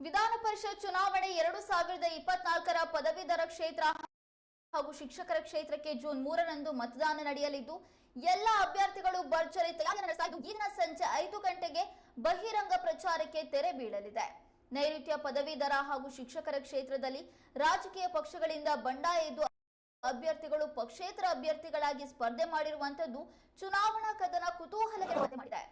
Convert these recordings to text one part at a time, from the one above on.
ವಿಧಾನ ಪರಿಷತ್ ಚುನಾವಣೆ ಎರಡು ಸಾವಿರದ ಇಪ್ಪತ್ನಾಲ್ಕರ ಪದವೀಧರ ಕ್ಷೇತ್ರ ಹಾಗೂ ಶಿಕ್ಷಕರ ಕ್ಷೇತ್ರಕ್ಕೆ ಜೂನ್ ಮೂರರಂದು ಮತದಾನ ನಡೆಯಲಿದ್ದು, ಎಲ್ಲ ಅಭ್ಯರ್ಥಿಗಳು ಭರ್ಜರಿ ತಯಾರಿ ಇದ್ದು ಈ ಸಂಜೆ ಐದು ಗಂಟೆಗೆ ಬಹಿರಂಗ ಪ್ರಚಾರಕ್ಕೆ ತೆರೆ ಬೀಳಲಿದೆ. ನೈಋತ್ಯ ಪದವೀಧರ ಹಾಗೂ ಶಿಕ್ಷಕರ ಕ್ಷೇತ್ರದಲ್ಲಿ ರಾಜಕೀಯ ಪಕ್ಷಗಳಿಂದ ಬಂಡಾಯ ಇದ್ದು ಅಭ್ಯರ್ಥಿಗಳು ಪಕ್ಷೇತರ ಅಭ್ಯರ್ಥಿಗಳಾಗಿ ಸ್ಪರ್ಧೆ ಮಾಡಿರುವಂತದ್ದು ಚುನಾವಣಾ ಕದನ ಕುತೂಹಲಕ್ಕೆ ಉಂಟು ಮಾಡಿದೆ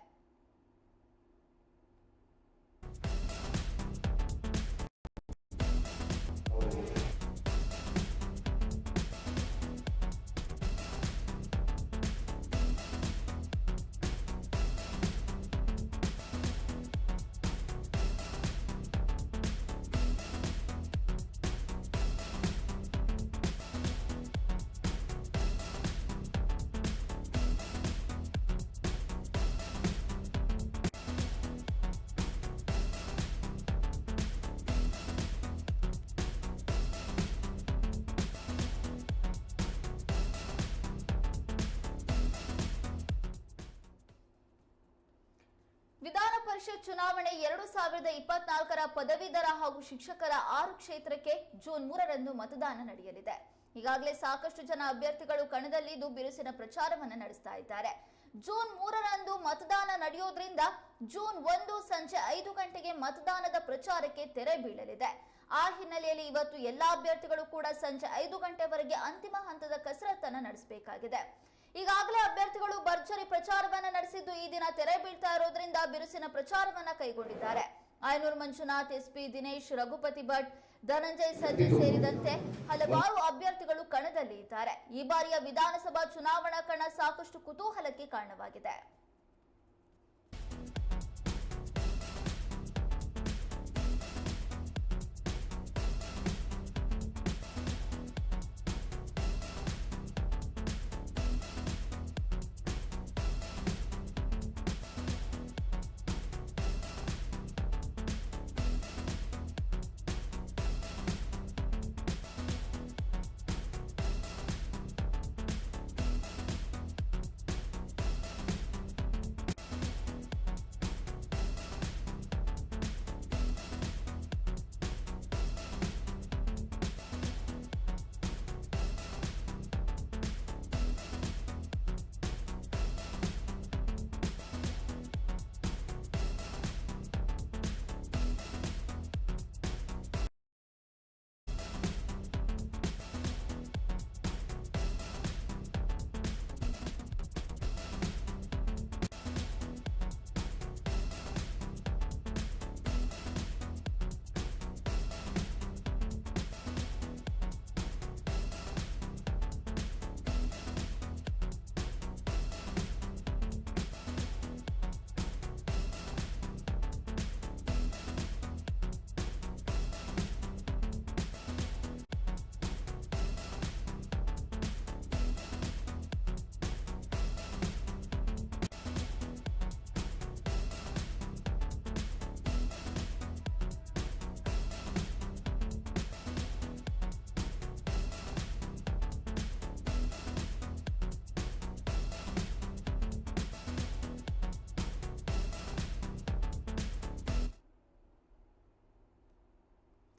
ಪರಿಷತ್ ಚುನಾವಣೆ ಎರಡು ಸಾವಿರದ ಇಪ್ಪತ್ನಾಲ್ಕರ ಪದವೀಧರ ಹಾಗೂ ಶಿಕ್ಷಕರ ಆರು ಕ್ಷೇತ್ರಕ್ಕೆ ಜೂನ್ ಮೂರರಂದು ಮತದಾನ ನಡೆಯಲಿದೆ. ಈಗಾಗಲೇ ಸಾಕಷ್ಟು ಜನ ಅಭ್ಯರ್ಥಿಗಳು ಕಣದಲ್ಲಿದ್ದು ಬಿರುಸಿನ ಪ್ರಚಾರವನ್ನು ನಡೆಸ್ತಾ ಇದ್ದಾರೆ. ಜೂನ್ ಮೂರರಂದು ಮತದಾನ ನಡೆಯೋದ್ರಿಂದ ಜೂನ್ ಒಂದು ಸಂಜೆ ಐದು ಗಂಟೆಗೆ ಮತದಾನದ ಪ್ರಚಾರಕ್ಕೆ ತೆರೆ ಬೀಳಲಿದೆ. ಆ ಹಿನ್ನೆಲೆಯಲ್ಲಿ ಇವತ್ತು ಎಲ್ಲಾ ಅಭ್ಯರ್ಥಿಗಳು ಕೂಡ ಸಂಜೆ ಐದು ಗಂಟೆವರೆಗೆ ಅಂತಿಮ ಹಂತದ ಕಸರತ್ತನ್ನು ನಡೆಸಬೇಕಾಗಿದೆ. ಈಗಾಗಲೇ ಅಭ್ಯರ್ಥಿಗಳು ಭರ್ಜರಿ ಪ್ರಚಾರವನ್ನ ನಡೆಸಿದ್ದು ಈ ದಿನ ತೆರೆ ಬೀಳ್ತಾ ಇರೋದ್ರಿಂದ ಬಿರುಸಿನ ಪ್ರಚಾರವನ್ನ ಕೈಗೊಂಡಿದ್ದಾರೆ. ಆಯನೂರು ಮಂಜುನಾಥ್, ಎಸ್ಪಿ ದಿನೇಶ್, ರಘುಪತಿ ಭಟ್, ಧನಂಜಯ್ ಸಜ್ಜಿ ಸೇರಿದಂತೆ ಹಲವಾರು ಅಭ್ಯರ್ಥಿಗಳು ಕಣದಲ್ಲಿ ಇದ್ದಾರೆ ಈ ಬಾರಿಯ ವಿಧಾನಸಭಾ ಚುನಾವಣಾ ಕಣ ಸಾಕಷ್ಟು ಕುತೂಹಲಕ್ಕೆ ಕಾರಣವಾಗಿದೆ.